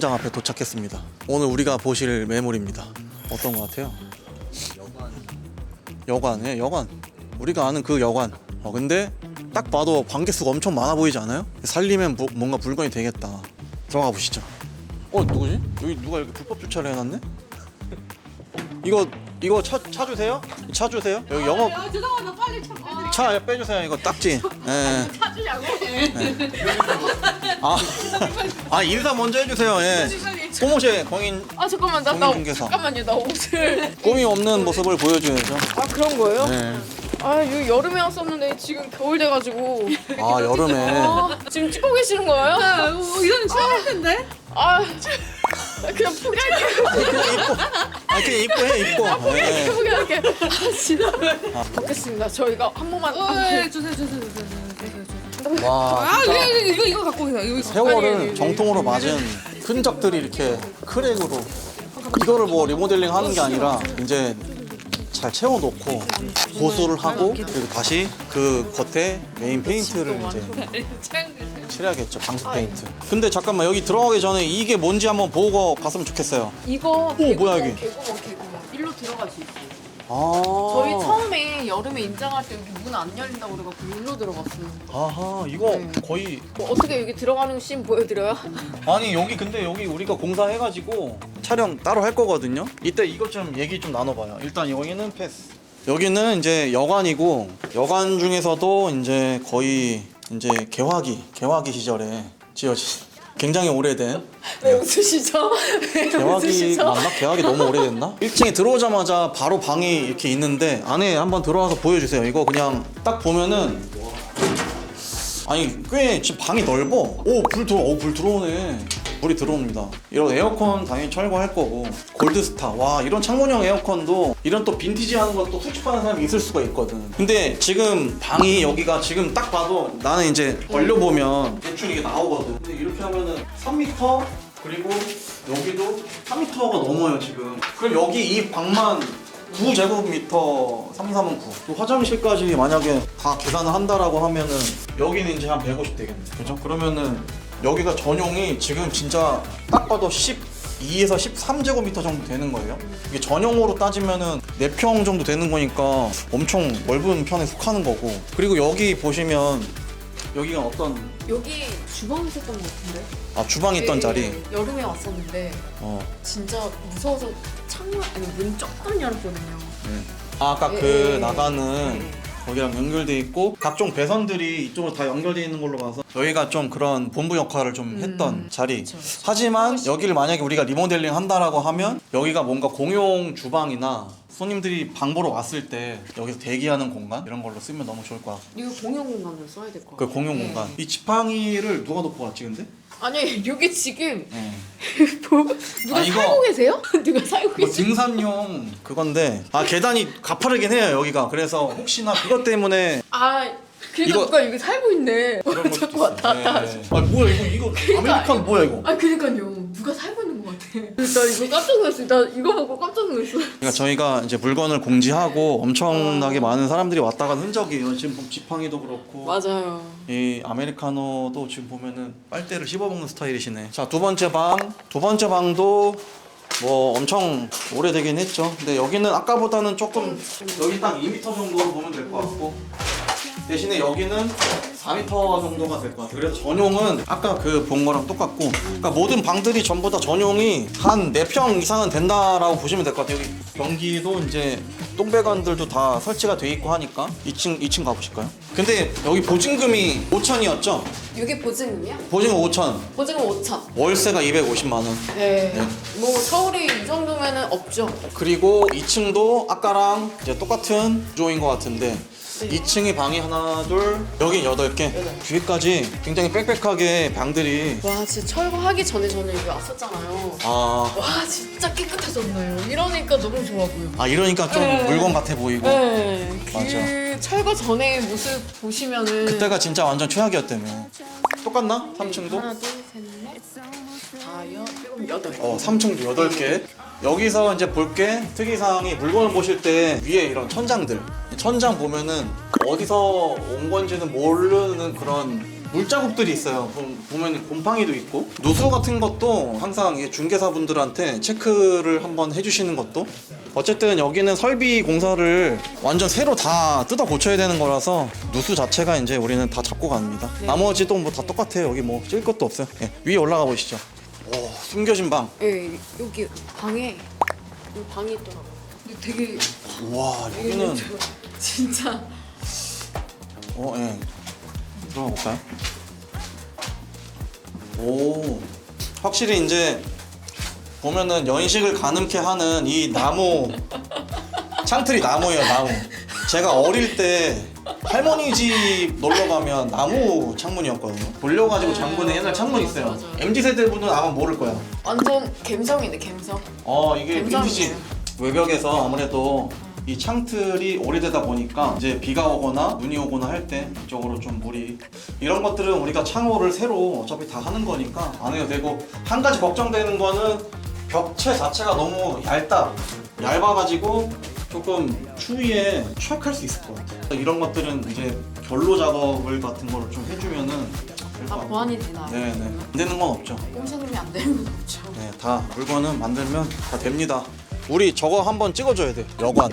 화성장 앞에 도착했습니다. 오늘 우리가 보실 매물입니다. 어떤 것 같아요? 여관, 예, 여관. 우리가 아는 그 여관. 어, 근데 딱 봐도 관객수가 엄청 많아 보이지 않아요? 살리면 뭐- 뭔가 물건이 되겠다. 들어가 보시죠. 어, 누구지? 여기 누가 이렇게 불법 주차를 해놨네? 이거 이거 차, 차 주세요? 차 주세요? 여기 영업 아, 죄송합니다. 빨리 좀 빼드릴게요. 차 빼주세요. 이거 딱지. 예. 찾으려고. 아, 아 인사 먼저 해주세요. 예. 꼬모시 공인 아 잠깐만 나, 나 공인중개사. 잠깐만요 나 옷을 꿈이 없는 모습을 보여줘야죠. 아 그런 거예요? 네. 아 여기 여름에 왔었는데 지금 겨울 돼가지고 아 여름에 아, 지금 찍고 계시는 거예요? 어, 이건 취할 텐데. 아나 그냥 포기할게요 입고, 아 그냥 입고 해 입고. 예. 포기할게 아 진짜 받겠습니다 저희가 한 번만 어, 아, 예, 주세요, 주세요, 주세요, 주세요, 주세요. 와, 아, 진짜 이거 이거 이거 갖고 계세요. 이거 아니, 세월을 아니, 정통으로 맞은 흔적들이 이렇게 크랙으로 이거를 뭐 리모델링 하는 게 아니라 이제 잘 채워놓고 고수를 하고 그리고 다시 그 겉에 메인 페인트를 이제 칠해야겠죠 방수 페인트. 근데 잠깐만 여기 들어가기 전에 이게 뭔지 한번 보고 갔으면 좋겠어요. 이거 오, 뭐야, 이게? 개구멍 개구멍 일로 들어갈 수 있어요 아. 저희 처음에 여름에 임장할 때 여기 문 안 열린다고 그래갖고 일로 들어갔어요 아하 이거 네. 거의 뭐 어떻게 여기 들어가는 씬 보여드려요? 아니 여기 근데 여기 우리가 공사해가지고 촬영 따로 할 거거든요. 이때 이것 좀 얘기 좀 나눠봐요. 일단 여기는 패스. 여기는 이제 여관이고 여관 중에서도 이제 거의 이제 개화기 개화기 시절에 지어진 굉장히 오래된 왜 웃으시죠? 왜 개화기 웃으시죠? 맞나? 개화기 너무 오래됐나? 1층에 들어오자마자 바로 방이 이렇게 있는데 안에 한번 들어와서 보여주세요. 이거 그냥 딱 보면은 아니 꽤 지금 방이 넓어. 오 불 들어, 오불 들어오네. 불이 들어옵니다. 이런 에어컨 당연히 철거할 거고 골드스타 와 이런 창문형 에어컨도 이런 또 빈티지 하는 건또 수집하는 사람이 있을 수가 있거든. 근데 지금 방이 여기가 지금 딱 봐도 나는 이제 벌려보면 대충 이게 나오거든. 근데 이렇게 하면은 3m 그리고 여기도 3m가 넘어요 지금. 그럼 여기 이 방만 9제곱미터 339. 또 화장실까지 만약에 다 계산을 한다라고 하면은 여기는 이제 한 150 되겠네. 그죠? 그러면은 여기가 전용이 지금 진짜 딱 봐도 12에서 13제곱미터 정도 되는 거예요. 이게 전용으로 따지면은 4평 정도 되는 거니까 엄청 넓은 편에 속하는 거고. 그리고 여기 보시면 여기가 어떤 여기 주방 있었던 것 같은데? 아 주방 있던 예, 자리. 예, 여름에 왔었는데 어. 진짜 무서워서 창문 아니 문 조금 열었거든요. 네. 아, 아까 예, 그 예, 예. 나가는 예. 거기랑 연결돼 있고 각종 배선들이 이쪽으로 다 연결돼 있는 걸로 봐서 여기가 좀 그런 본부 역할을 좀 했던 자리. 음, 그쵸, 그쵸. 하지만 여기를 만약에 우리가 리모델링 한다라고 하면 여기가 뭔가 공용 주방이나 손님들이 방 보러 왔을 때 여기서 대기하는 공간 이런 걸로 쓰면 너무 좋을 것 같고 이거 공용 공간으로 써야 될것그 같아요. 공용 예. 공간 이 지팡이를 누가 놓고 왔지 근데? 아니 여기 지금 네. 뭐, 누가 아, 이거- 살고 계세요? 누가 살고 뭐 계세요? 등산용 그건데 아 계단이 가파르긴 해요 여기가 그래서 혹시나 그것 때문에 아 그러니까 이거- 누가 여기 살고 있네. 그런 자꾸 왔다 있어요. 갔다. 네. 하시고. 아 뭐야 이거 이거 아메리칸 뭐야 이거? 아 그러니까요. 누가 살고 있는 것 같아. 나 이거 깜짝 놀랐어. 나 이거 보고 깜짝 놀랐어. 그러니까 저희가 이제 물건을 공지하고 엄청나게 많은 사람들이 왔다 간 흔적이에요. 지금 보면 지팡이도 그렇고 맞아요. 이 아메리카노도 지금 보면은 빨대를 씹어 먹는 스타일이시네. 자 두 번째 방, 두 번째 방도 뭐 엄청 오래되긴 했죠. 근데 여기는 아까보다는 조금 여기 딱 2m 정도로 보면 될 것 같고 대신에 여기는 4m 정도가 될 것 같아요. 그래서 전용은 아까 그 본 거랑 똑같고 그러니까 모든 방들이 전부 다 전용이 한 4평 이상은 된다라고 보시면 될 것 같아요. 여기 변기도 이제 똥배관들도 다 설치가 돼 있고 하니까 2층 2층 가보실까요? 근데 여기 보증금이 5천이었죠? 이게 보증금이야? 보증금 5천, 보증금 5천. 월세가 250만 원. 네. 네. 뭐 서울이 이 정도면은 없죠. 그리고 2층도 아까랑 이제 똑같은 구조인 것 같은데 네. 2층이 방이 하나 둘 8개 여덟. 뒤에까지 굉장히 빽빽하게 방들이 와 진짜 철거하기 전에 저는 여기 왔었잖아요. 아, 와 진짜 깨끗해졌네요. 이러니까 너무 좋아 보여. 아 이러니까 좀 네. 물건 같아 보이고 네. 맞아. 그 철거 전의 모습 보시면은 그때가 진짜 완전 최악이었다며 똑같나? 3층도? 하나 둘셋넷 일곱 여덟. 어 3층도 8개 여기서 이제 볼 게 특이사항이 물건을 보실 때 위에 이런 천장들 천장 보면은 어디서 온 건지는 모르는 그런 물자국들이 있어요. 보면 곰팡이도 있고 누수 같은 것도 항상 이 중개사분들한테 체크를 한번 해주시는 것도 어쨌든 여기는 설비 공사를 완전 새로 다 뜯어 고쳐야 되는 거라서 누수 자체가 이제 우리는 다 잡고 갑니다. 나머지도 뭐다 똑같아요. 여기 뭐 찔 것도 없어요. 예, 위에 올라가 보시죠. 오, 숨겨진 방. 예, 여기 방에 여기 방이 있더라고. 근데 되게 와, 여기는 진짜 어, 예. 들어가 볼까요? 오, 확실히 이제 보면은 연식을 가늠케 하는 이 나무 창틀이 나무예요, 나무. 제가 어릴 때 할머니 집 놀러 가면 나무 창문이었거든요. 돌려가지고 잠그는 옛날 창문 있어요. 맞아. MZ 세대 분은 아마 모를 거야. 완전 갬성이네 갬성. 어 이게 굉장히 빈티지 외벽에서 아무래도 이 창틀이 오래되다 보니까 이제 비가 오거나 눈이 오거나 할 때 이쪽으로 좀 물이 이런 것들은 우리가 창호를 새로 어차피 다 하는 거니까 안 해도 되고 한 가지 걱정되는 거는 벽체 자체가 너무 얇다 얇아가지고 조금 추위에 취약할 수 있을 것 같아 이런 것들은 이제 결로 작업을 같은 거를 좀 해주면은 될것 다 같아요. 보완이 되나요? 네네 안 되는 건 없죠 꼼사님이 안 되는 건 없죠. 네, 다 물건은 만들면 다 됩니다. 우리 저거 한번 찍어줘야 돼. 여관.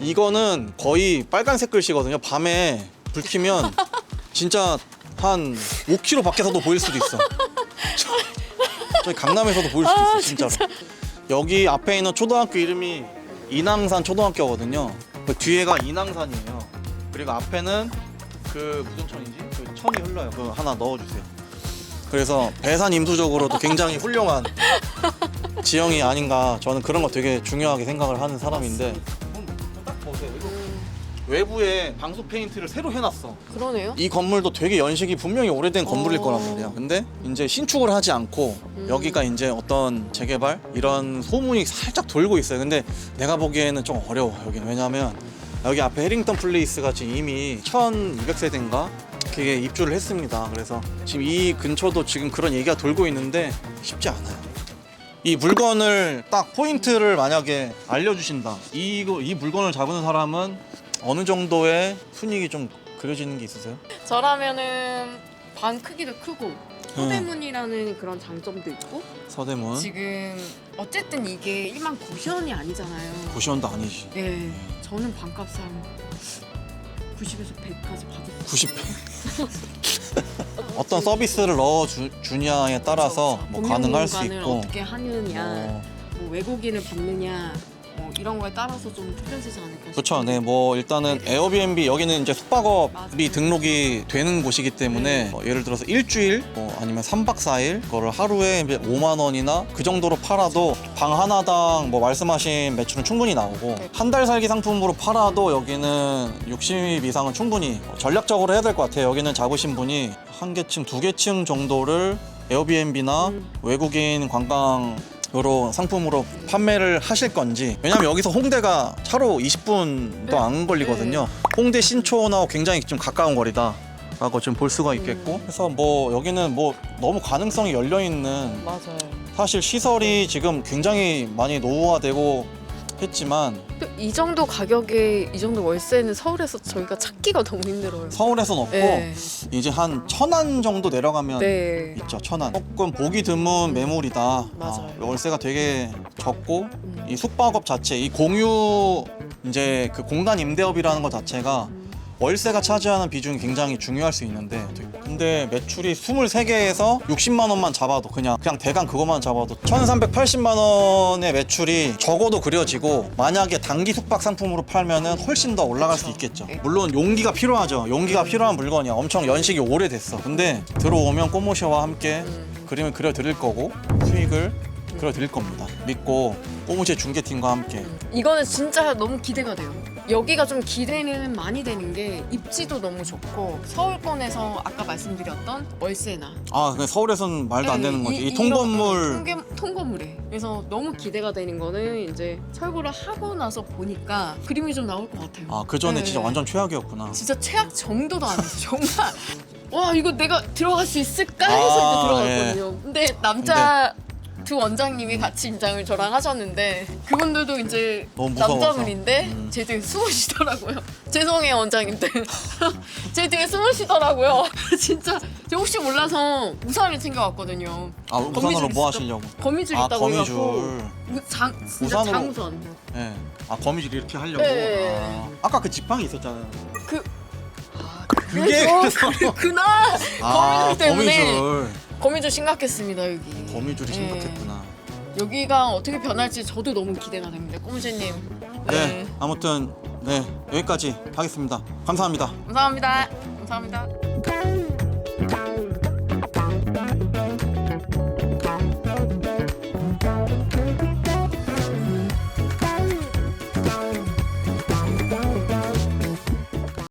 이거는 거의 빨간색 글씨거든요. 밤에 불 켜면 진짜 한 5km 밖에서도 보일 수도 있어. 저- 저희 강남에서도 보일 수도 있어, 진짜로. 여기 앞에 있는 초등학교 이름이 인왕산 초등학교거든요. 그 뒤에가 인왕산이에요. 그리고 앞에는 그 무슨 천이지? 그 천이 흘러요. 그거 하나 넣어주세요. 그래서 배산 임수적으로도 굉장히 훌륭한 지형이 아닌가 저는 그런 거 되게 중요하게 생각을 하는 사람인데 외부에 방수 페인트를 새로 해놨어. 그러네요. 이 건물도 되게 연식이 분명히 오래된 건물일 어. 거란 말이야. 근데 이제 신축을 하지 않고 음. 여기가 이제 어떤 재개발? 이런 소문이 살짝 돌고 있어요. 근데 내가 보기에는 좀 어려워 여기는 왜냐면 여기 앞에 해링턴 플레이스가 지금 이미 1200세대인가? 그게 입주를 했습니다. 그래서 지금 이 근처도 지금 그런 얘기가 돌고 있는데 쉽지 않아요. 이 물건을 딱 포인트를 만약에 알려주신다. 이거 이 물건을 잡은 사람은 어느 정도의 순익이 좀 그려지는 게 있으세요? 저라면은 방 크기도 크고 소대문이라는 그런 장점도 있고 서대문. 지금 어쨌든 이게 일반 고시원이 아니잖아요. 고시원도 아니지. 네, 저는 방값을 한 90에서 100까지 받을 수 90배 어떤 서비스를 넣어 주, 주냐에 따라서 뭐 가능할 수 있고. 어떻게 하느냐, 어, 뭐 외국인을 받느냐, 뭐 이런 거에 따라서 좀 틀려지지 않을까 그렇죠. 네, 뭐 일단은 에어비앤비 여기는 이제 숙박업이 맞아요. 등록이 되는 곳이기 때문에 네. 뭐 예를 들어서 일주일 뭐 아니면 3박 4일 그거를 하루에 이제 5만 원이나 그 정도로 팔아도 방 하나당 뭐 말씀하신 매출은 충분히 나오고 네. 한 달 살기 상품으로 팔아도 여기는 60 이상은 충분히 전략적으로 해야 될 것 같아요. 여기는 잡으신 분이 한 개층, 두 개층 정도를 에어비앤비나 음. 외국인 관광 으로 상품으로 판매를 하실 건지 왜냐면 여기서 홍대가 차로 20분도 안 걸리거든요. 홍대 신촌하고 굉장히 좀 가까운 거리다 라고 좀 볼 수가 있겠고 그래서 뭐 여기는 뭐 너무 가능성이 열려 있는 맞아요. 사실 시설이 지금 굉장히 많이 노후화되고 했지만 이 정도 가격에 이 정도 월세는 서울에서 저희가 찾기가 너무 힘들어요. 서울에선 없고 네. 이제 한 천안 정도 내려가면 네. 있죠 천안 조금 보기 드문 매물이다 맞아요. 아, 월세가 되게 적고 음. 이 숙박업 자체 이 공유 이제 그 공간 임대업이라는 것 자체가 월세가 차지하는 비중이 굉장히 중요할 수 있는데 근데 매출이 23개에서 60만 원만 잡아도 그냥 그냥 대강 그것만 잡아도 1,380만 원의 매출이 적어도 그려지고 만약에 단기 숙박 상품으로 팔면은 훨씬 더 올라갈 수 있겠죠. 네. 물론 용기가 필요하죠. 용기가 필요한 물건이야. 엄청 연식이 오래됐어. 근데 들어오면 꼬모샤와 함께 음. 그림을 그려 드릴 거고 수익을 그려 드릴 겁니다. 믿고 꼬모샤 중개팀과 함께 이거는 진짜 너무 기대가 돼요. 여기가 좀 기대는 많이 되는 게 입지도 너무 좋고 서울권에서 아까 말씀드렸던 월세나 아, 근데 서울에선 말도 안 되는 네, 거지. 이, 통건물 통계, 통건물에 그래서 너무 기대가 되는 거는 이제 철거를 하고 나서 보니까 그림이 좀 나올 것 같아요. 아, 그 전에 네. 진짜 완전 최악이었구나. 진짜 최악 정도도 아니죠. 정말 와 이거 내가 들어갈 수 있을까 해서 아, 이제 들어갔거든요. 근데 남자 두 원장님이 같이 임장을 저랑 하셨는데 그분들도 이제 너무 무서워서. 남자분인데 음. 제 뒤에 숨으시더라고요. 죄송해요 원장님들. 제 뒤에 숨으시더라고요. 진짜 제가 혹시 몰라서 우산을 챙겨왔거든요. 아 우산으로 거미줄 뭐 있어. 하시려고? 거미줄 아 있다고 거미줄. 해갖고 우- 장 진짜 우산으로- 장우선. 예. 아 거미줄 이렇게 하려고. 네. 아, 아까 그 지팡이 있었잖아요. 그 아, 그게 그래서 그래서- 그날 아 거미줄 때문에 거미줄. 거미줄 심각했습니다 여기. 거미줄이 네. 심각했구나. 여기가 어떻게 변할지 저도 너무 기대가 됩니다. 꼬무제님. 네. 아무튼 네 여기까지 하겠습니다. 감사합니다. 감사합니다. 감사합니다.